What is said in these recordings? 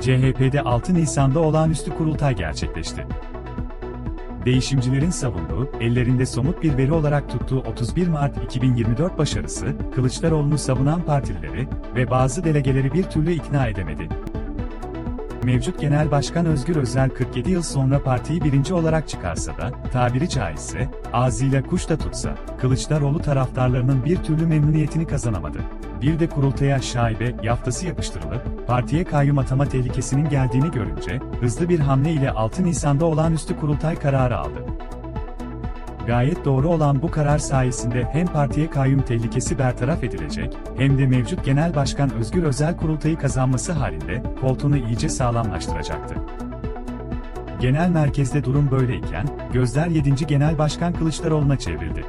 CHP'de 6 Nisan'da olağanüstü kurultay gerçekleşti. Değişimcilerin savunduğu, ellerinde somut bir veri olarak tuttuğu 31 Mart 2024 başarısı, Kılıçdaroğlu'nu savunan partilileri ve bazı delegeleri bir türlü ikna edemedi. Mevcut Genel Başkan Özgür Özel 47 yıl sonra partiyi birinci olarak çıkarsa da, tabiri caizse, ağzıyla kuş da tutsa, Kılıçdaroğlu taraftarlarının bir türlü memnuniyetini kazanamadı. Bir de kurultaya şaibe, yaftası yapıştırılıp, partiye kayyum atama tehlikesinin geldiğini görünce, hızlı bir hamle ile 6 Nisan'da olağanüstü kurultay kararı aldı. Gayet doğru olan bu karar sayesinde hem partiye kayyum tehlikesi bertaraf edilecek, hem de mevcut Genel Başkan Özgür Özel kurultayı kazanması halinde koltuğunu iyice sağlamlaştıracaktı. Genel merkezde durum böyleyken, gözler 7. Genel Başkan Kılıçdaroğlu'na çevrildi.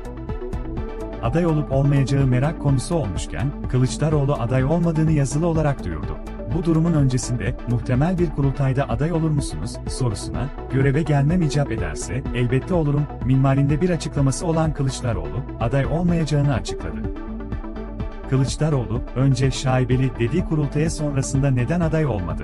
Aday olup olmayacağı merak konusu olmuşken, Kılıçdaroğlu aday olmadığını yazılı olarak duyurdu. Bu durumun öncesinde, muhtemel bir kurultayda aday olur musunuz, sorusuna, göreve gelmem icap ederse, elbette olurum, minvalinde bir açıklaması olan Kılıçdaroğlu, aday olmayacağını açıkladı. Kılıçdaroğlu, önce şaibeli dediği kurultaya sonrasında neden aday olmadı?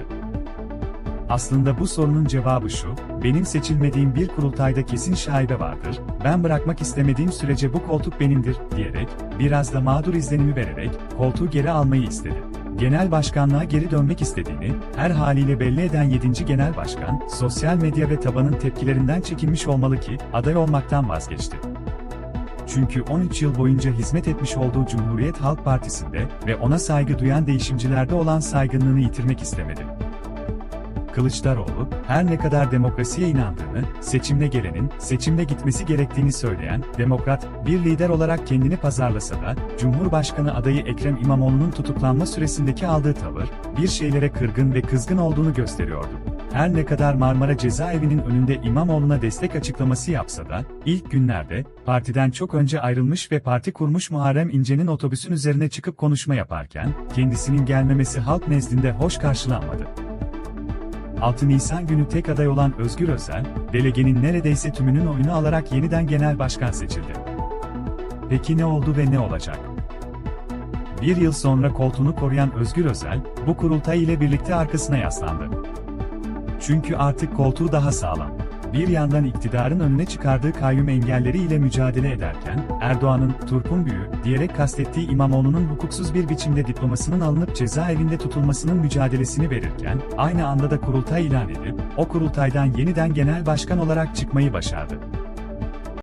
Aslında bu sorunun cevabı şu, benim seçilmediğim bir kurultayda kesin şaibe vardır, ben bırakmak istemediğim sürece bu koltuk benimdir, diyerek, biraz da mağdur izlenimi vererek, koltuğu geri almayı istedi. Genel başkanlığa geri dönmek istediğini, her haliyle belli eden 7. Genel Başkan, sosyal medya ve tabanın tepkilerinden çekinmiş olmalı ki, aday olmaktan vazgeçti. Çünkü 13 yıl boyunca hizmet etmiş olduğu Cumhuriyet Halk Partisi'nde ve ona saygı duyan değişimcilerde olan saygınlığını yitirmek istemedi. Kılıçdaroğlu, her ne kadar demokrasiye inandığını, seçimle gelenin, seçimle gitmesi gerektiğini söyleyen, demokrat, bir lider olarak kendini pazarlasa da, Cumhurbaşkanı adayı Ekrem İmamoğlu'nun tutuklanma süresindeki aldığı tavır, bir şeylere kırgın ve kızgın olduğunu gösteriyordu. Her ne kadar Marmara Cezaevi'nin önünde İmamoğlu'na destek açıklaması yapsa da, ilk günlerde, partiden çok önce ayrılmış ve parti kurmuş Muharrem İnce'nin otobüsün üzerine çıkıp konuşma yaparken, kendisinin gelmemesi halk nezdinde hoş karşılanmadı. 6 Nisan günü tek aday olan Özgür Özel, delegenin neredeyse tümünün oyunu alarak yeniden genel başkan seçildi. Peki ne oldu ve ne olacak? Bir yıl sonra koltuğunu koruyan Özgür Özel, bu kurultay ile birlikte arkasına yaslandı. Çünkü artık koltuğu daha sağlam. Bir yandan iktidarın önüne çıkardığı kayyum engelleri ile mücadele ederken, Erdoğan'ın turpun büyü diyerek kastettiği İmamoğlu'nun hukuksuz bir biçimde diplomasının alınıp cezaevinde tutulmasının mücadelesini verirken, aynı anda da kurultay ilan edip, o kurultaydan yeniden genel başkan olarak çıkmayı başardı.